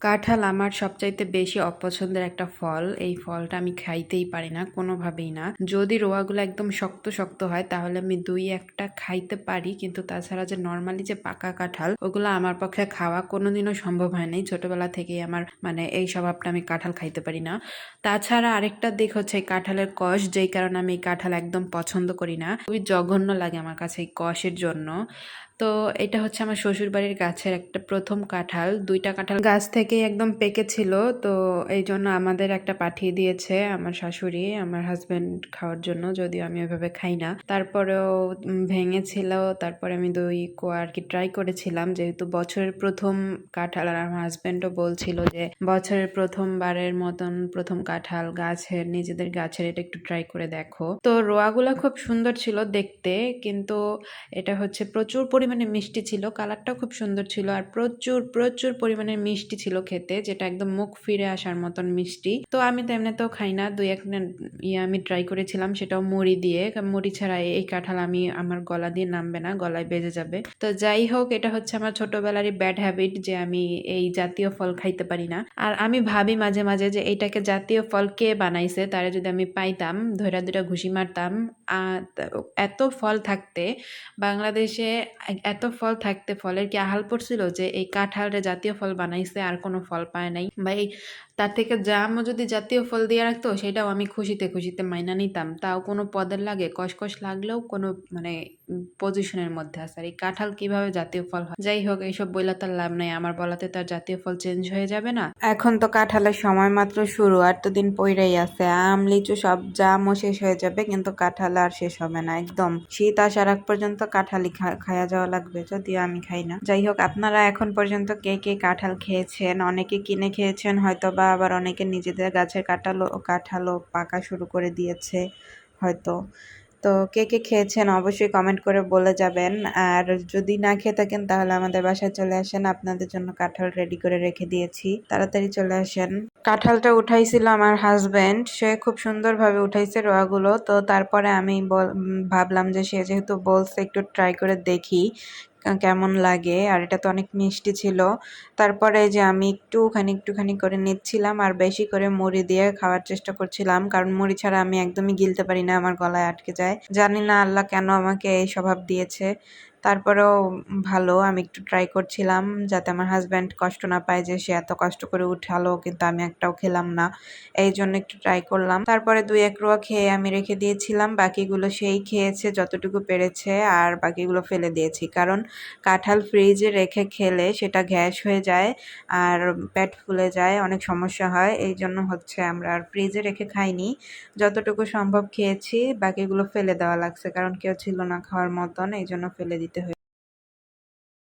কাঁঠাল আমার সবচাইতে বেশি অপছন্দের একটা ফল। এই ফলটা আমি খাইতেই পারি না, কোনোভাবেই না। যদি রোয়াগুলো একদম শক্ত শক্ত হয়, তাহলে আমি দুই একটা খাইতে পারি। কিন্তু তাছাড়া যে নর্মালি যে পাকা কাঁঠাল, ওগুলো আমার পক্ষে খাওয়া কোনোদিনও সম্ভব হয় নাই। ছোটবেলা থেকেই আমার মানে এই স্বভাবটা আমি কাঁঠাল খাইতে পারি না। তাছাড়া আরেকটা দিক হচ্ছে কাঁঠালের কষ, যেই কারণে আমি এই কাঁঠাল একদম পছন্দ করি না। খুবই জঘন্য লাগে আমার কাছে এই কষের জন্য। তো এটা হচ্ছে আমার শ্বশুর বাড়ির গাছের একটা প্রথম কাঁঠাল। দুইটা কাঁঠাল গাছ থেকে একদম পেকেছিল, তো এই জন্য আমাদের একটা পাঠিয়ে দিয়েছে আমার শাশুড়ি, আমার হাজব্যান্ড খাওয়ার জন্য, যদিও আমি ওইভাবে খাই না। তারপরেও ভেঙেছিল, তারপরে আমি দই কো আর কি ট্রাই করেছিলাম, যেহেতু বছরের প্রথম কাঁঠাল আর আমার হাজবেন্ডও বলছিল যে বছরের প্রথমবারের মতন প্রথম কাঁঠাল গাছের, নিজেদের গাছের এটা একটু ট্রাই করে দেখো। তো রোয়াগুলো খুব সুন্দর ছিল দেখতে, কিন্তু এটা হচ্ছে প্রচুর পরিমাণে মিষ্টি ছিল, কালারটাও খুব সুন্দর ছিল আর প্রচুর প্রচুর পরিমাণে মিষ্টি ছিল খেতে, যেটা একদম মুখ ফিরে আসার মতন মিষ্টি। তো আমি তো এমনিতেও খাই না, দুই এক ইয়ে আমি ট্রাই করেছিলাম, সেটাও মুড়ি দিয়ে। মুড়ি ছাড়া এই কাঁঠাল আমি আমার গলা দিয়ে নামবে না, গলায় বেজে যাবে। তো যাই হোক, এটা হচ্ছে আমার ছোটবেলারই ব্যাড হ্যাবিট যে আমি এই জাতীয় ফল খাইতে পারি না। আর আমি ভাবি মাঝে মাঝে যে এইটাকে জাতীয় ফল কে বানাইছে, তারে যদি আমি পাইতাম ধৈরা দুটা ঘুষি মারতাম এত ফল থাকতে বাংলাদেশে এত ফল থাকতে ফলের কি আহাল পড়ছিল যে এই কাঁঠালটা জাতীয় ফল বানাইছে আর কোনো ফল পায় নাই? বা এই তার থেকে জামও যদি জাতীয় ফল দিয়ে রাখতো, সেটাও আমি খুশিতে খুশিতে মাইনা নিতাম। তাও কোনো পদের লাগে? কসকস লাগলেও কোনো মানে পজিশনের মধ্যে আছে। আর এই কাঁঠাল কীভাবে জাতীয় ফল হয়? যাই হোক, এইসব বইলা তার লাভ নাই। আমার বলাতে তার জাতীয় ফল চেঞ্জ হয়ে যাবে না। এখন তো কাঁঠালের সময় মাত্র শুরু। আর তো দিন পইরাই আছে। আম, লিচু সব জামও শেষ হয়ে যাবে, কিন্তু কাঁঠাল আর শেষ হবে না, একদম। শীত আসার আগ পর্যন্ত কাঁঠালই খাওয়া যাওয়া লাগবে, যদিও আমি খাই না। যাই হোক, আপনারা এখন পর্যন্ত কে কে কাঁঠাল খেয়েছেন? অনেকে কিনে খেয়েছেন হয়তো বা আবার অনেকে নিজেদের গাছের কাঁঠালও কাঁঠালও পাকা শুরু করে দিয়েছে, হয়তো। তো কে কে খেয়েছেন অবশ্যই কমেন্ট করে বলে যাবেন। আর যদি না খেয়ে থাকেন, তাহলে আমাদের বাসায় চলে আসেন। আপনাদের জন্য কাঁঠাল রেডি করে রেখে দিয়েছি। তাড়াতাড়ি চলে আসেন। কাঁঠালটা উঠাইছিল আমার হাজবেন্ড সে খুব সুন্দরভাবে উঠাইছে রোয়াগুলো। তো তারপরে আমি বল- ভাবলাম যে সে যেহেতু বলছে একটু ট্রাই করে দেখি কেমন লাগে, আর এটা তো অনেক মিষ্টি ছিল। তারপরে যে আমি একটুখানি একটুখানি করে নিচ্ছিলাম, আর বেশি করে মুড়ি দিয়ে খাওয়ার চেষ্টা করছিলাম, কারণ মুড়ি ছাড়া আমি একদমই গিলতে পারি না, আমার গলায় আটকে যায়। জানি না আল্লাহ কেন আমাকে এই স্বভাব দিয়েছে। তারপরেও ভালো, আমি একটু ট্রাই করছিলাম যাতে আমার হাজব্যান্ড কষ্ট না পায় যে সে এত কষ্ট করে উঠালো, কিন্তু আমি একটাও খেলাম না। এই জন্য একটু ট্রাই করলাম। তারপরে দুই এক রোয়া খেয়ে আমি রেখে দিয়েছিলাম, বাকিগুলো সেই খেয়েছে যতটুকু পেরেছে আর বাকিগুলো ফেলে দিয়েছি। কারণ কাঁঠাল ফ্রিজে রেখে খেলে সেটা গ্যাস হয়ে যায় আর পেট ফুলে যায়, অনেক সমস্যা হয়। এই জন্য হচ্ছে আমরা আর ফ্রিজে রেখে খাইনি। যতটুকু সম্ভব খেয়েছি, বাকিগুলো ফেলে দেওয়া লাগছে, কারণ কেউ ছিল না খাওয়ার মতন, এই জন্য ফেলে দিতে